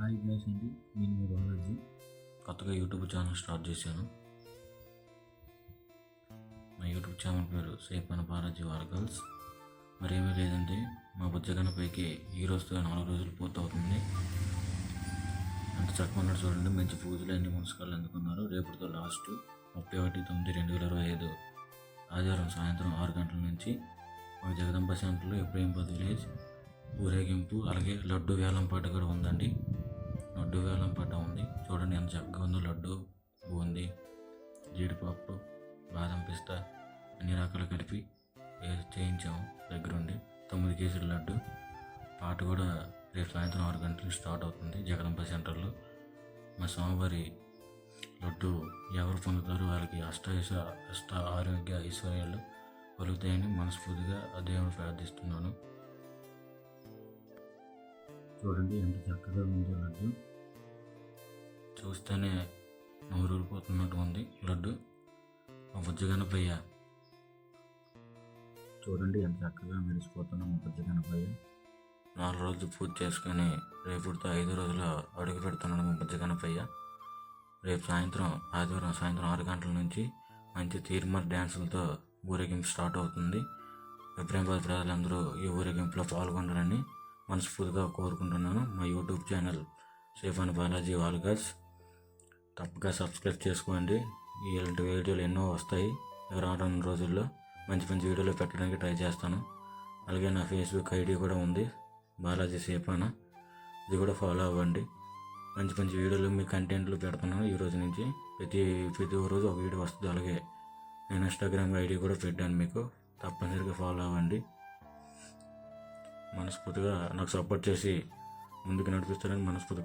Hi guys అండి నేను మీ బాలాజీ. కొత్తగా యూట్యూబ్ ఛానల్ స్టార్ట్ చేశాను. మా యూట్యూబ్ ఛానల్ పేరు సేపన బాలాజీ వార్గల్స్ మరేమీ లేదండి మా బుజ్జగన పైకి ఈ రోజుతో నాలుగు రోజులు పూర్తవుతుంది. అంత చక్కగా చూడండి మంచి పూజలు అన్ని మున్సిపాలు అందుకున్నారు. రేపటితో లాస్ట్ ముప్పై ఒకటి తొమ్మిది రెండు వేల ఇరవై ఐదు ఆదివారం సాయంత్రం ఆరు గంటల నుంచి మా జగదంబ సెంటర్లో ఇబ్రహీంపద్ విలేజ్ ఊరేగింపు అలాగే లడ్డు వేలం పాట కూడా ఉందండి. లడ్డు వేలం పట ఉంది. చూడండి ఎంత చక్కగా ఉందో. లడ్డు బూంది జీడిపప్పు బాదం పిస్తా అన్ని రకాలు కలిపి చేయించాము దగ్గరుండి. తొమ్మిది కేజీల లడ్డు. పాట కూడా రేపు సాయంత్రం ఆరు గంటలకు స్టార్ట్ అవుతుంది జగదంబ సెంటర్లో. మా స్వామివారి లడ్డు ఎవరు పొందుతారో వాళ్ళకి అష్టాయుష అష్ట ఆరోగ్య ఐశ్వర్యాలు కలుగుతాయని మనస్ఫూర్తిగా దేవుని ప్రార్థిస్తున్నాను. చూడండి ఎంత చక్కగా ఉందో లడ్డు. చూస్తేనే నోరూరిపోతున్నట్టు ఉంది లడ్డు. మా బుజ్జగనపయ్య చూడండి ఎంత చక్కగా మెరిసిపోతున్నా మా బుజ్జగనపయ్య నాలుగు రోజులు పూజ చేసుకొని రేపుతో ఐదు రోజులు అడుగు పెడుతున్నాడు మా బుజ్జగనపయ్య రేపు సాయంత్రం ఆదివారం సాయంత్రం ఆరు గంటల నుంచి మంచి తీర్మర్ డ్యాన్సులతో ఊరేగింపు స్టార్ట్ అవుతుంది. విప్రేంబాద్ ప్రజలందరూ ఈ ఊరేగింపులో పాల్గొంటారని మనస్ఫూర్తిగా కోరుకుంటున్నాను. మా యూట్యూబ్ ఛానల్ సేఫాన్ బాలాజీ వాల్గర్స్ తప్పగా సబ్స్క్రైబ్ చేసుకోండి. ఇలాంటి వీడియోలు ఎన్నో వస్తాయి. రానున్న రోజుల్లో మంచి మంచి వీడియోలు పెట్టడానికి ట్రై చేస్తాను. అలాగే నా ఫేస్బుక్ ఐడి కూడా ఉంది. బాలాజీ సేపాన ఇది కూడా ఫాలో అవ్వండి. మంచి మంచి వీడియోలు మీ కంటెంట్లు పెడుతున్నాను ఈ రోజు నుంచి. ప్రతి ప్రతి రోజు ఒక వీడియో వస్తుంది. అలాగే నేను ఇన్స్టాగ్రామ్ ఐడి కూడా పెట్టాను మీకు. తప్పనిసరిగా ఫాలో అవ్వండి. మనస్ఫూర్తిగా నాకు సపోర్ట్ చేసి ముందుకు నడిపిస్తారని మనస్ఫూర్తిగా